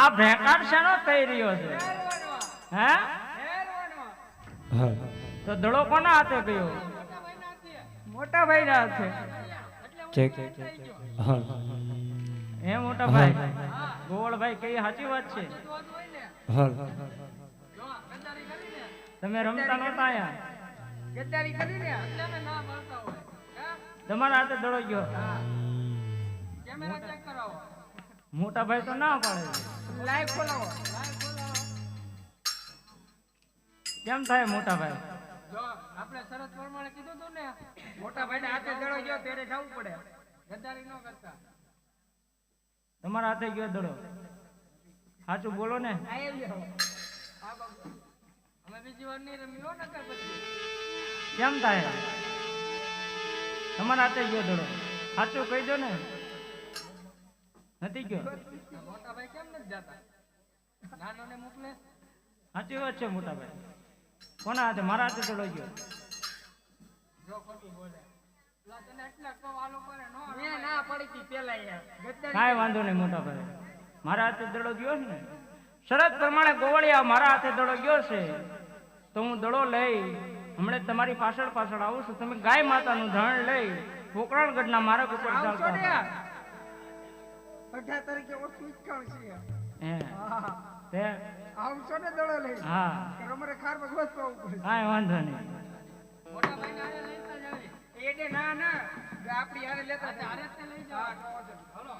આ ભેકાર શેનો થઈ રહ્યો છે? હે? તો દડો કોના હાથે ગયો? મોટા ભાઈ ના હાથે હે. મોટા ભાઈ? ગોવળભાઈ કઈ સાચી વાત છે? તમે રમતા નહોતા અહીંયા? તમારા હાથે દડો ગયો? મોટા ભાઈ તો ના પાડે. કેમ થાય મોટા ભાઈ? આપણે શરત પ્રમાણે કીધું તું ને મોટા ભાઈને હાથે દડો ગયો ત્યારે જવું પડે. ગદ્દારી ન કરતા. તમારા હાથે ગયો દડો. સાચું બોલો ને. અમે બીજી વાર નહીં રમી હો નકર પછી કેમ થાય? તમારા હાથે ગયો દડો. સાચું કહી દો ને. નથી ગયો? મોટા ભાઈ કેમ નથી જાતા? નાનોને મોકલે? સાચી વાત છે મોટા ભાઈ કોના હાથે? મારા હાથે દડો ગયો. જો ખોટું બોલે. કાંઈ વાંધો નહીં મોટા ભાઈ મારા હાથે દડો ગયો છે ને? શરત પ્રમાણે ગોવળિયા મારા હાથે દડો ગયો છે. તો હું દડો લઈ હમણાં તમારી પાછળ પાછળ આવું છું. તમે ગાય માતાનું ધણ લઈ પોકરણગઢના માર્ગ ઉપર ચાલતા. અઢાર તારીખે ઓછું છે. હે. હા. તે ને દડો લઈ હા. અમારે ખાર પર બસ પાવું પડે કાંઈ વાંધો નહીં. મોટા ભાઈને આને લેતા જાવે એડે ના ના. આપણી આને લેતા જાવે જ લઈ જાવ હાલો.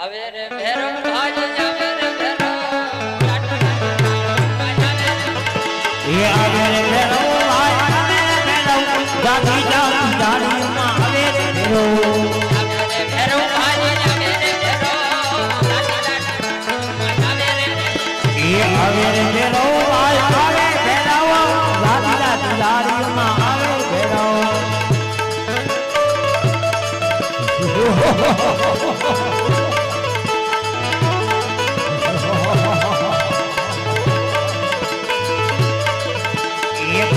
આવે રે ભૈરવ ભાઈ આવે રે રે એ આવે રે ભેરવ ભાઈ આવે રે ભેરવ જાગી જાગી જાડીમાં આવે રે ભેરવ આવે રે ભૈરવ ભાઈ આવે ભૈરવ લાટા આવે રે એ આવે રે ભેરવ ભાઈ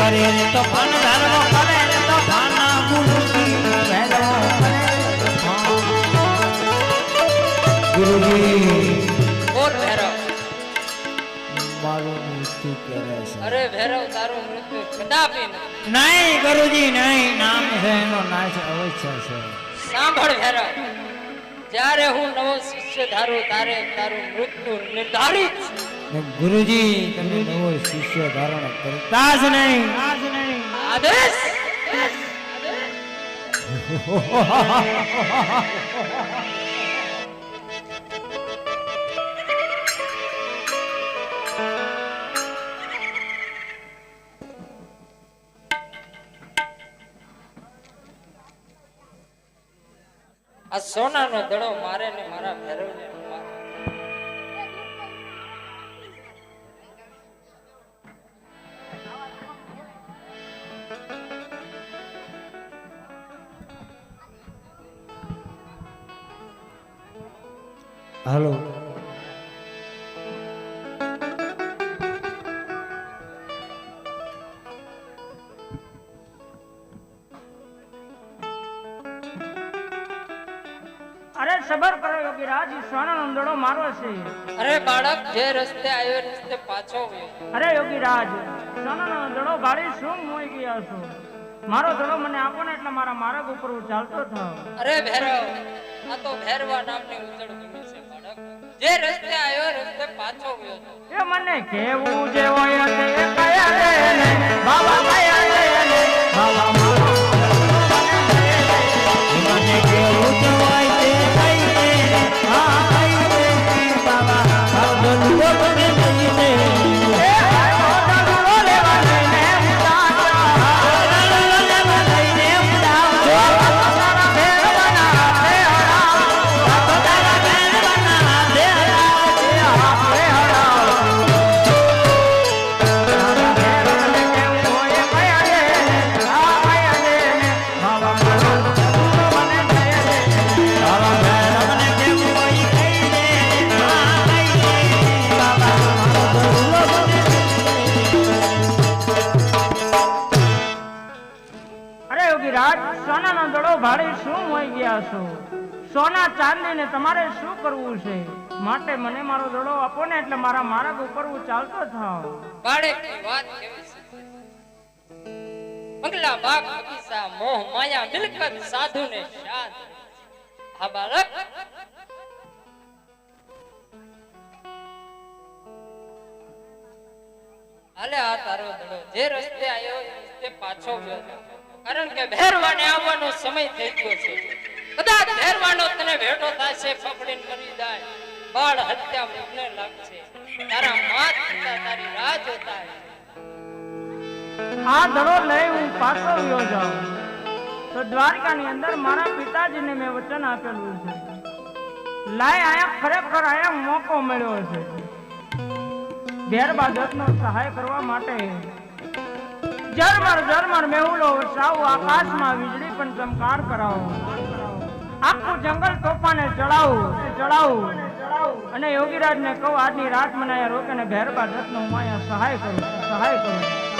કરે તો ફન ધર્મ કરે તો ફાના ગુરુજી ભેરવ કરે. ગુરુજી મારું મૃત્યુ કરે છે. અરે ભેરવ તારું મૃત્યુ કદાપી નહીં ગુરુજી નહીં નામ છે એનો નાશ અવશ્ય છે. સાંભળ ભેરવ જ્યારે હું નવો શિષ્ય ધારું તારે તારું મૃત્યુ નિર્ધારિત છે. ગુરુજી તમે નવો શિષ્ય ધારણ કરતા જ નહીં. આદેશ આ સોનાનો દડો મારે ને મારા ભેરવને. હાલો. અરે સબર કરો યોગીરાજ ઈ સોનાનો મારો છે. અરે બાળક જે રસ્તે આવ્યો રસ્તે પાછો વયો અરે યોગીરાજ સોનાનો દડો ભાળી શું મોઈ ગયો છો? મારો દડો મને આપો ને એટલે મારા માર્ગ ઉપર હું ચાલતો થાવ. અરે ભેરવ આ તો ભેરવા નામની ઉજળ ભૂમિ જે રસ્તે આવ્યો રસ્તે પાછો ગયો. એ મને કેવું જે હોય તે કયા રે બાબા કયા રે બાબા ભાડે શું હોઈ ગયા છો? સોના ચાંદી ને તમારે શું કરવું છે? માટે મને મારો દડો આપો ને એટલે મારા માર્ગ ઉપર હું ચાલતો થાવ બાળકની વાત કેવી છે? મંગલા બાગ બગીચા મોહ માયા મિલકત સાધુ ને શાદ. હા બાળક? હાલે આ તારો દડો. જે રસ્તે આવ્યો રસ્તે પાછો ગયો. કારણ કે ભેરવાને આવવાનો સમય થઈ ગયો છે. કદાચ ભેરવાનો તને ભેટો થશે, પકડીને મરી જાય. બાળ હત્યા મને લાગશે. તારા માત થતા તારી રાહ જોતા. આ દડો લઈ હું પાછો ગયો જાઉં. તો દ્વારકાની અંદર મારા પિતાજીને મેં વચન આપેલું છે. લાય આયા ખરેખર આયા મોકો મળ્યો છે. ભેરબા નો સહાય કરવા માટે ઝરમર ઝરમર મેહુલો વરસાવો આકાશમાં વીજળી પણ ચમકાર કરાવો. આખું જંગલ તોફાને ચડાવું ચડાવું. અને યોગીરાજને કહું, આજની રાત મને અહીંયા રોકે ને જતનો હું અહીંયા સહાય કરું સહાય કરું